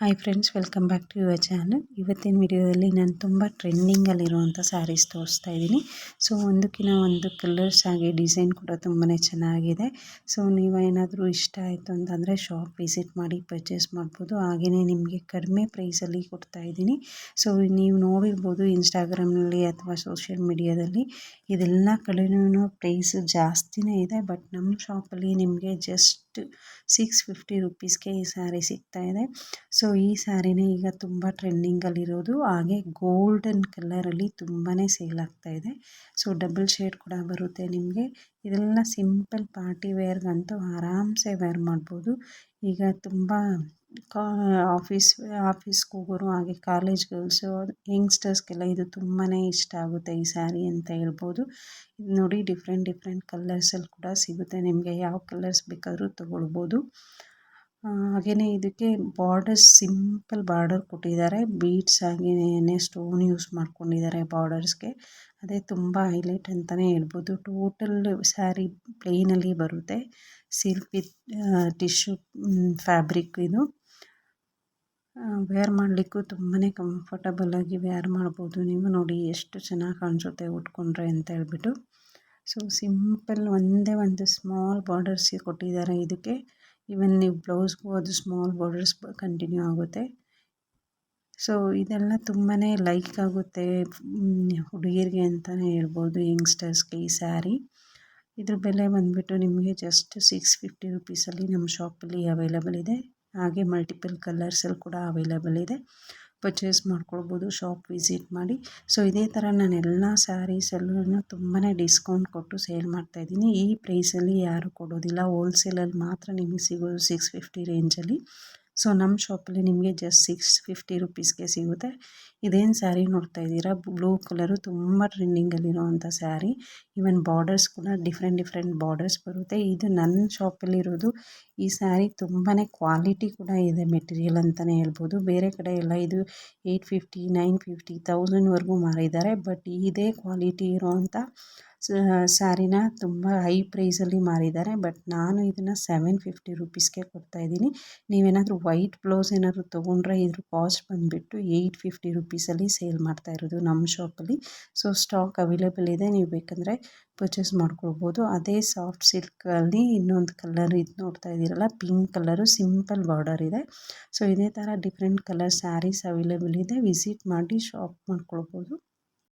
Hi friends welcome back to your channel ಇವತ್ತಿನ ವಿಡಿಯೋದಲ್ಲಿ ನಾನು ತುಂಬ ಟ್ರೆಂಡಿಂಗಲ್ಲಿರುವಂಥ ಸ್ಯಾರೀಸ್ ತೋರಿಸ್ತಾ ಇದ್ದೀನಿ. ಸೊ ಒಂದಕ್ಕಿಂತ ಒಂದು ಕಲರ್ಸ್ ಆಗಿ ಡಿಸೈನ್ ಕೂಡ ತುಂಬಾ ಚೆನ್ನಾಗಿದೆ. ಸೊ ನೀವು ಏನಾದರೂ ಇಷ್ಟ ಆಯಿತು ಅಂತಂದರೆ ಶಾಪ್ ವಿಸಿಟ್ ಮಾಡಿ ಪರ್ಚೇಸ್ ಮಾಡ್ಬೋದು. ಹಾಗೆಯೇ ನಿಮಗೆ ಕಡಿಮೆ ಪ್ರೈಸಲ್ಲಿ ಕೊಡ್ತಾ ಇದ್ದೀನಿ. ಸೊ ನೀವು ನೋಡಿರ್ಬೋದು ಇನ್ಸ್ಟಾಗ್ರಾಮ್ನಲ್ಲಿ ಅಥವಾ ಸೋಷಿಯಲ್ ಮೀಡಿಯಾದಲ್ಲಿ ಇದೆಲ್ಲ ಕಡೆಯೂ ಪ್ರೈಸ್ ಜಾಸ್ತಿನೇ ಇದೆ. ಬಟ್ ನಮ್ಮ ಶಾಪಲ್ಲಿ ನಿಮಗೆ ಜಸ್ಟ್ ಸಿಕ್ಸ್ ಫಿಫ್ಟಿ ರುಪೀಸ್ಗೆ ಈ ಸ್ಯಾರಿ ಸಿಗ್ತಾ ಇದೆ. ಸೊ, ಈ ಸ್ಯಾರಿನೇ ಈಗ ತುಂಬ ಟ್ರೆಂಡಿಂಗಲ್ಲಿರೋದು. ಹಾಗೆ ಗೋಲ್ಡನ್ ಕಲರಲ್ಲಿ ತುಂಬಾ ಸೇಲ್ ಆಗ್ತಾ ಇದೆ. ಸೊ, ಡಬಲ್ ಶೇಡ್ ಕೂಡ ಬರುತ್ತೆ ನಿಮಗೆ. ಇದೆಲ್ಲ ಸಿಂಪಲ್ ಪಾರ್ಟಿ ವೇರ್ಗಂತೂ ಆರಾಮ್ಸೆ ವೇರ್ ಮಾಡ್ಬೋದು. ಈಗ ತುಂಬ ಕಾ, ಆಫೀಸ್, ಆಫೀಸ್ಗೆ ಹೋಗೋರು ಹಾಗೆ ಕಾಲೇಜ್ ಗರ್ಲ್ಸು ಯಂಗ್ಸ್ಟರ್ಸ್ಗೆಲ್ಲ ಇದು ತುಂಬಾ ಇಷ್ಟ ಆಗುತ್ತೆ ಈ ಸ್ಯಾರಿ ಅಂತ ಹೇಳ್ಬೋದು. ಇದು ನೋಡಿ ಡಿಫ್ರೆಂಟ್ ಡಿಫ್ರೆಂಟ್ ಕಲರ್ಸಲ್ಲಿ ಕೂಡ ಸಿಗುತ್ತೆ. ನಿಮಗೆ ಯಾವ ಕಲರ್ಸ್ ಬೇಕಾದರೂ ತೊಗೊಳ್ಬೋದು. ಹಾಗೆಯೇ ಇದಕ್ಕೆ ಬಾರ್ಡರ್ಸ್ ಸಿಂಪಲ್ ಬಾರ್ಡರ್ ಕೊಟ್ಟಿದ್ದಾರೆ. ಬೀಡ್ಸ್ ಆಗಿನೇ ಸ್ಟೋನ್ ಯೂಸ್ ಮಾಡ್ಕೊಂಡಿದ್ದಾರೆ ಬಾರ್ಡರ್ಸ್ಗೆ. ಅದೇ ತುಂಬ ಹೈಲೈಟ್ ಅಂತಲೇ ಹೇಳ್ಬೋದು. ಟೋಟಲ್ ಸ್ಯಾರಿ ಪ್ಲೇನಲ್ಲಿ ಬರುತ್ತೆ. ಸಿಲ್ಕ್ ವಿತ್ ಟಿಶ್ಯೂ ಫ್ಯಾಬ್ರಿಕ್ ಇದು. ವೇರ್ ಮಾಡಲಿಕ್ಕೂ ತುಂಬಾ ಕಂಫರ್ಟಬಲಾಗಿ ವೇರ್ ಮಾಡ್ಬೋದು. ನೀವು ನೋಡಿ ಎಷ್ಟು ಚೆನ್ನಾಗಿ ಕಾಣಿಸುತ್ತೆ ಉಟ್ಕೊಂಡ್ರೆ ಅಂತ ಹೇಳ್ಬಿಟ್ಟು. ಸೊ ಸಿಂಪಲ್ ಒಂದೇ ಒಂದು ಸ್ಮಾಲ್ ಬಾರ್ಡರ್ಸ್ ಕೊಟ್ಟಿದ್ದಾರೆ. ಇದಕ್ಕೆ ಈವನ್ ನೀವು ಬ್ಲೌಸ್ಗೂ ಅದು ಸ್ಮಾಲ್ ಬಾರ್ಡರ್ಸ್ ಕಂಟಿನ್ಯೂ ಆಗುತ್ತೆ. ಸೊ ಇದೆಲ್ಲ ತುಂಬಾ ಲೈಕ್ ಆಗುತ್ತೆ ಹುಡುಗಿರಿಗೆ ಅಂತಲೇ ಹೇಳ್ಬೋದು ಯಂಗ್ಸ್ಟರ್ಸ್ಗೆ ಈ ಸ್ಯಾರಿ ಇದ್ರ ಬೆಲೆ ಬಂದುಬಿಟ್ಟು ನಿಮಗೆ ಜಸ್ಟ್ ಸಿಕ್ಸ್ ಫಿಫ್ಟಿ ರುಪೀಸಲ್ಲಿ ನಮ್ಮ ಶಾಪಲ್ಲಿ ಅವೈಲಬಲ್ ಇದೆ. ಹಾಗೆ ಮಲ್ಟಿಪಲ್ ಕಲರ್ಸಲ್ಲಿ ಕೂಡ ಅವೈಲೇಬಲ್ ಇದೆ. ಪರ್ಚೇಸ್ ಮಾಡ್ಕೊಳ್ಬೋದು ಶಾಪ್ ವಿಸಿಟ್ ಮಾಡಿ. ಸೊ ಇದೇ ಥರ ನಾನು ಎಲ್ಲ ಸ್ಯಾರೀಸಲ್ಲೂ ತುಂಬಾ ಡಿಸ್ಕೌಂಟ್ ಕೊಟ್ಟು ಸೇಲ್ ಮಾಡ್ತಾಯಿದ್ದೀನಿ ಈ ಪ್ರೈಸಲ್ಲಿ ಯಾರೂ ಕೊಡೋದಿಲ್ಲ. ಹೋಲ್ಸೇಲಲ್ಲಿ ಮಾತ್ರ ನಿಮಗೆ ಸಿಗೋದು ಸಿಕ್ಸ್ ಫಿಫ್ಟಿ ರೇಂಜಲ್ಲಿ ಸೊ ನಮ್ಮ ಶಾಪಲ್ಲಿ ನಿಮಗೆ ಜಸ್ಟ್ ಸಿಕ್ಸ್ ಫಿಫ್ಟಿ ರುಪೀಸ್ಗೆ ಸಿಗುತ್ತೆ. ಇದೇನು ಸ್ಯಾರಿ ನೋಡ್ತಾ ಇದ್ದೀರಾ? ಬ್ಲೂ ಕಲರು, ತುಂಬ ಟ್ರೆಂಡಿಂಗಲ್ಲಿರೋವಂಥ ಸ್ಯಾರಿ. ಈವನ್ ಬಾರ್ಡರ್ಸ್ ಕೂಡ ಡಿಫ್ರೆಂಟ್ ಡಿಫ್ರೆಂಟ್ ಬಾರ್ಡರ್ಸ್ ಬರುತ್ತೆ. ಇದು ನನ್ನ ಶಾಪಲ್ಲಿರೋದು. ಈ ಸ್ಯಾರಿ ತುಂಬಾ ಕ್ವಾಲಿಟಿ ಕೂಡ ಇದೆ ಮೆಟೀರಿಯಲ್ ಅಂತಲೇ ಹೇಳ್ಬೋದು. ಬೇರೆ ಕಡೆ ಎಲ್ಲ ಇದು ಏಯ್ಟ್ ಫಿಫ್ಟಿ, ನೈನ್ ಫಿಫ್ಟಿ ತೌಸಂಡ್ವರೆಗೂ ಮಾರಿದ್ದಾರೆ. ಬಟ್ ಇದೇ ಕ್ವಾಲಿಟಿ ಇರೋವಂಥ ಸ್ಯಾರಿನ ತುಂಬ ಹೈ ಪ್ರೈಸಲ್ಲಿ ಮಾರಿದ್ದಾರೆ. ಬಟ್ ನಾನು ಇದನ್ನು ಸೆವೆನ್ ಫಿಫ್ಟಿ ರುಪೀಸ್ಗೆ ಕೊಡ್ತಾಯಿದ್ದೀನಿ ನೀವೇನಾದರೂ ವೈಟ್ ಬ್ಲೌಸ್ ಏನಾದರೂ ತೊಗೊಂಡ್ರೆ ಇದ್ರ ಕಾಸ್ಟ್ ಬಂದುಬಿಟ್ಟು ಏಯ್ಟ್ ಫಿಫ್ಟಿ ರುಪೀಸಲ್ಲಿ ಸೇಲ್ ಮಾಡ್ತಾ ಇರೋದು ನಮ್ಮ ಶಾಪಲ್ಲಿ ಸೊ ಸ್ಟಾಕ್ ಅವೈಲೇಬಲ್ ಇದೆ. ನೀವು ಬೇಕಂದರೆ ಪರ್ಚೇಸ್ ಮಾಡ್ಕೊಳ್ಬೋದು. ಅದೇ ಸಾಫ್ಟ್ ಸಿಲ್ಕಲ್ಲಿ ಇನ್ನೊಂದು ಕಲರ್ ಇದು ನೋಡ್ತಾ ಇದ್ದೀರಲ್ಲ ಪಿಂಕ್ ಕಲರು ಸಿಂಪಲ್ ಬಾರ್ಡರ್ ಇದೆ. ಸೊ ಇದೇ ಥರ ಡಿಫ್ರೆಂಟ್ ಕಲರ್ ಸ್ಯಾರೀಸ್ ಅವೈಲೇಬಲ್ ಇದೆ. ವಿಸಿಟ್ ಮಾಡಿ ಶಾಪ್ ಮಾಡ್ಕೊಳ್ಬೋದು.